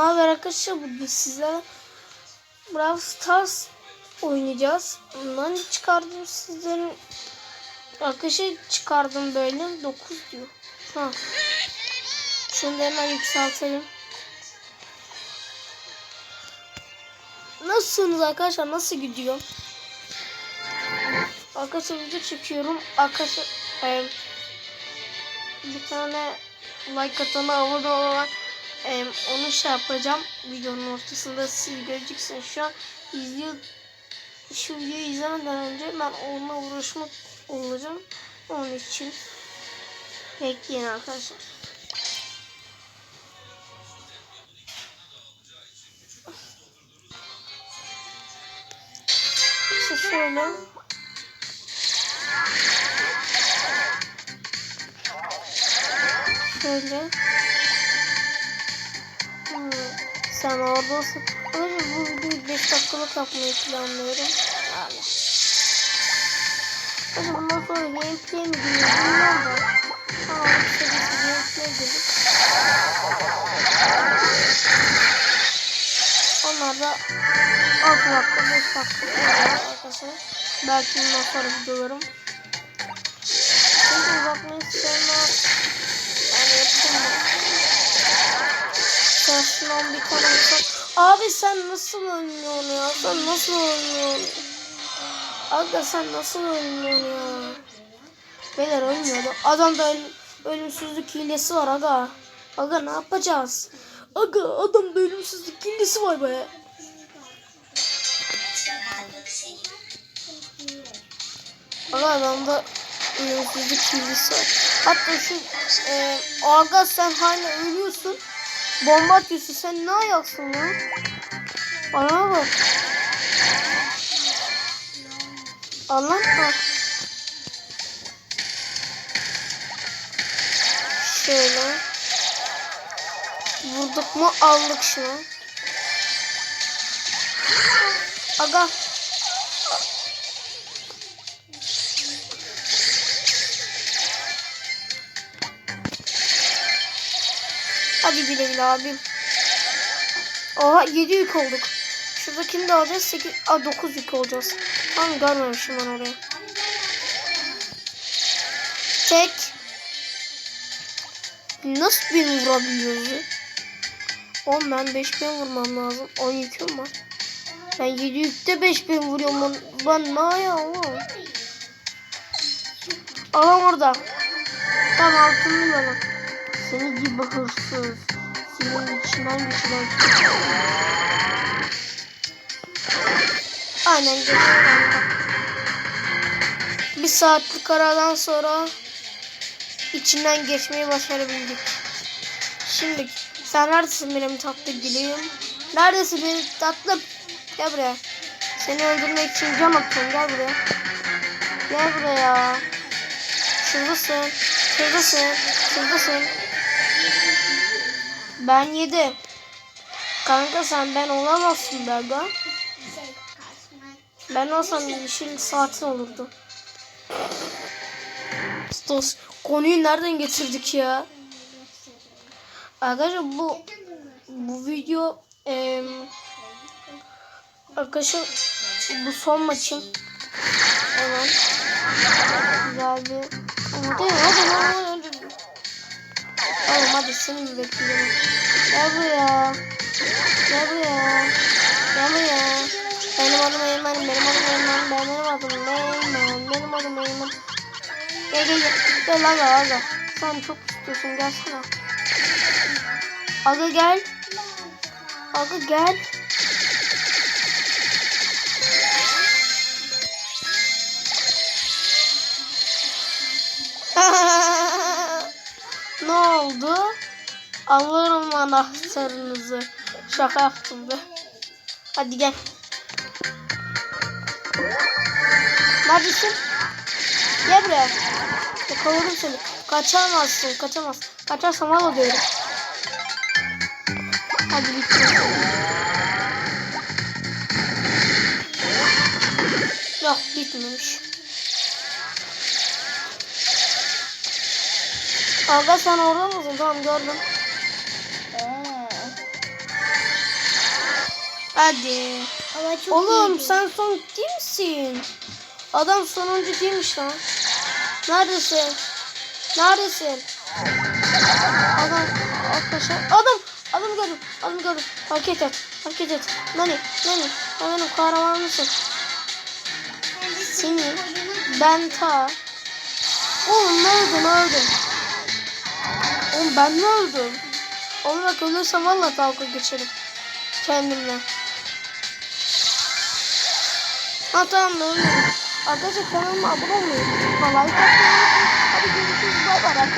Ne haber arkadaşlar bugün sizlerle Brawl Stars oynayacağız. Ondan çıkardım sizlerin arkadaşlar çıkardım böyle 9 diyor. Ha. Şunu da hemen yükseltelim. Nasılsınız arkadaşlar? Nasıl gidiyor? Arkadaşlar video çekiyorum. Arkadaşlar e, bir tane like atana abone olarak e, onu şey yapacağım. Videonun ortasında siz göreceksiniz. Şu an izliyor şu videoyu izlemeden önce ben onunla uğraşmak olacağım. Onun için bekleyin arkadaşlar. İşte şöyle. Şöyle. Sen oradasın. Öyle bu videoyu 5 dakikalık yapmayı planlıyorum. Yani. Hadi bundan sonra gameplay mi diyeyim bilmiyorum da. Tamam işte bir gameplay dedik. Onlar da 6 dakika 5 dakika arkadaşlar. Belki bundan sonra videolarım. Çünkü uzatmayı sevmem. Yani yapacağım şundan bir tane yapsak. Abi sen nasıl oynuyorsun ya? Sen nasıl oynuyorsun? Aga sen nasıl oynuyorsun ya? Beyler oynuyordu. Adamda öl ölümsüzlük hilesi var aga. Aga ne yapacağız? Aga adamda ölümsüzlük hilesi var be. Aga adamda ölümsüzlük hilesi var. Hatta şu e, aga sen hala ölüyorsun. Bomba atıyorsun. Sen ne ayaksın lan? Bana bak. Allah bak. Şöyle. Vurduk mu aldık şunu. Aga. Hadi güle güle abim. Oha 7 yük olduk. Şuradakini de alacağız. 8, a 9 yük olacağız. Tamam görmemişim ben oraya. Çek. Nasıl bin vurabiliyoruz? Oğlum ben 5000 vurmam lazım. 10 yüküm var. Ben 7 yükte 5000 vuruyorum. Ben, ben ne ayağım oğlum? Adam orada. Tam altını bana. Seni gibi hırsız. Senin içinden geçiren Aynen kanka. Bir saatlik aradan sonra içinden geçmeyi başarabildik. Şimdi sen neredesin benim tatlı gülüm? Neredesin benim tatlım? Gel buraya. Seni öldürmek için can atıyorum. Gel buraya. Gel buraya. Şuradasın. Şuradasın. Şuradasın. Ben yedi. Kanka sen ben olamazsın be aga. Ben olsam yeşil saatin olurdu. Stos. Konuyu nereden getirdik ya? Arkadaşlar bu bu video e, arkadaşlar bu son maçım. Evet. Güzel bir hadi hadi. Seni mi bekliyorum? Gel buraya. Gel buraya. Gel buraya. Benim adım Eymen. Benim adım Eymen. Benim adım Eymen. Benim adım Eymen. Gel gel gel. Gel aga aga. Sen çok istiyorsun. Gelsene. Aga gel. Aga gel. ne oldu? Alırım anahtarınızı. Şaka yaptım be. Hadi gel. Neredesin? Gel buraya. Yakaladım seni. Kaçamazsın. Kaçamaz. Kaçarsam al diyorum. Hadi bitti. Yok bitmemiş. Aga sen orada mısın? Tamam gördüm. Hadi. Ama çok Oğlum iyiydi. sen son değil misin? Adam sonuncu değilmiş lan. Neredesin? Neredesin? Adam arkadaşlar adam adam gördüm adam gördüm hareket et hareket et Nani Nani sen benim kahramanımsın seni ben ta oğlum ne öldüm öldüm oğlum ben ne öldüm oğlum bak ölürsem valla dalga geçerim kendimle ha tamam öldüm arkadaşlar kanalıma abone olmayı like atmayı unutmayın. hadi görüşürüz. Bay bay